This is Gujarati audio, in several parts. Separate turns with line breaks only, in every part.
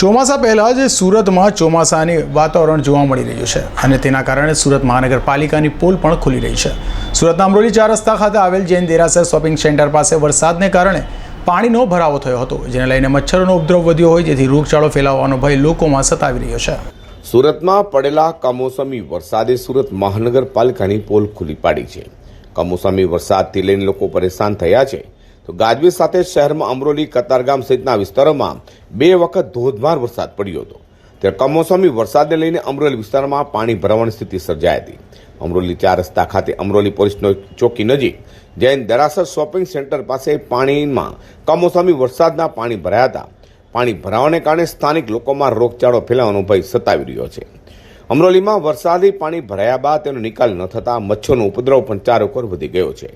ચોમાસા પહેલાં જ સુરતમાં ચોમાસાની વાતાવરણ જોવા મળી રહ્યું છે અને તેના કારણે સુરત મહાનગરપાલિકાની પોલ પણ ખુલી રહી છે. સુરતના અમરોલી ચાર રસ્તા ખાતે આવેલ જૈન દેરાસર શોપિંગ સેન્ટર પાસે વરસાદને કારણે પાણીનો ભરાવો થયો હતો, જેને લઈને મચ્છરોનો ઉપદ્રવ વધ્યો હોય જેથી રોગચાળો ફેલાવવાનો ભય લોકોમાં સતાવી રહ્યો છે.
સુરતમાં પડેલા કમોસમી વરસાદે સુરત મહાનગરપાલિકાની પોલ ખુલી પાડી છે. કમોસમી વરસાદથી લઈને લોકો પરેશાન થયા છે. તો ગાજવીજ સાથે શહેરમાં અમરોલી, કતારગામ સહિતના વિસ્તારોમાં બે વખત ધોધમાર વરસાદ પડ્યો હતો. ત્યારે કમોસમી વરસાદને લઈને અમરોલી વિસ્તારમાં પાણી ભરાવાની સ્થિતિ સર્જાઈ હતી. અમરોલી ચાર રસ્તા ખાતે અમરોલી પોલીસનો ચોકી નજીક જૈન દરાસર શોપિંગ સેન્ટર પાસે પાણીમાં કમોસમી વરસાદના પાણી ભરાયા હતા. પાણી ભરાવાને કારણે સ્થાનિક લોકોમાં રોગચાળો ફેલાવાનો ભય સતાવી રહ્યો છે. અમરોલીમાં વરસાદી પાણી ભરાયા બાદ તેનો નિકાલ ન થતા મચ્છરનો ઉપદ્રવ પણ ચાર ઓકર વધી ગયો છે.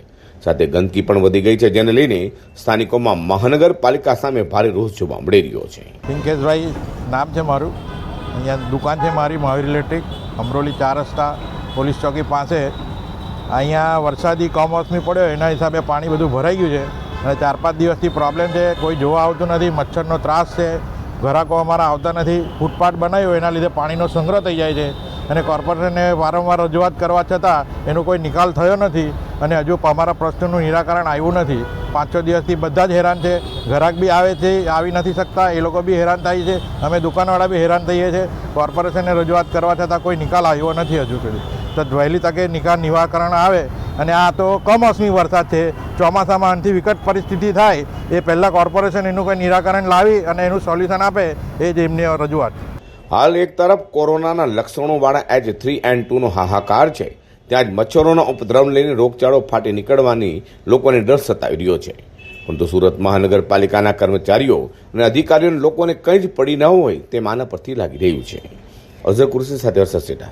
સાથે ગંદકી પણ વધી ગઈ છે, જેને લઈને સ્થાનિકોમાં મહાનગરપાલિકા સામે ભારે રોષ જોવા મળી રહ્યો છે.
પિંકેશભાઈ, નામ છે મારું? અહીંયા દુકાન છે મારી, મહાવીર ઇલેક્ટ્રિક, અમરોલી ચાર રસ્તા પોલીસ ચોકી પાસે. અહીંયા વરસાદી કમોસમી પડ્યો, એના હિસાબે પાણી બધું ભરાઈ ગયું છે. અને ચાર પાંચ દિવસથી પ્રોબ્લેમ છે, કોઈ જોવા આવતું નથી, મચ્છરનો ત્રાસ છે. ગ્રાહકો અમારા આવતા નથી. ફૂટપાથ બનાવ્યો, એના લીધે પાણીનો સંગ્રહ થઈ જાય છે. અને કોર્પોરેશનને વારંવાર રજૂઆત કરવા છતાં એનો કોઈ નિકાલ થયો નથી અને હજુ અમારા પ્રશ્નનું નિરાકરણ આવ્યું નથી. પાંચ છ દિવસથી બધા જ હેરાન છે. ગ્રાહક બી આવે છે, આવી નથી શકતા. એ લોકો બી હેરાન થાય છે. અમે દુકાનવાળા બી હેરાન થઈએ છીએ કોર્પોરેશનને રજૂઆત કરવા છતાં કોઈ નિકાલ આવ્યો નથી હજુ સુધી. તો વહેલી તકે નિકાલ નિવારણ આવે. અને આ તો કમોસમી વરસાદ છે. ચોમાસામાં આનાથી વિકટ પરિસ્થિતિ થાય. એ પહેલાં કોર્પોરેશન એનું કોઈ નિરાકરણ લાવી અને એનું સોલ્યુશન આપે એ જ એમની રજૂઆત.
હાલ એક તરફ કોરોનાના લક્ષણોવાળા એચ થ્રી એન્ડ ટુનો હાહાકાર છે. ત્યાં જ મચ્છરોના ઉપદ્રવ લઈને રોગચાળો ફાટી નીકળવાની લોકોને ડર સતાવી રહ્યો છે. પરંતુ સુરત મહાનગરપાલિકાના કર્મચારીઓ અને અધિકારીઓને લોકોને કંઈ જ પડી ન હોય તે માના પરથી લાગી રહ્યું છે. અઝર કુર્સી સાથે હર્ષદ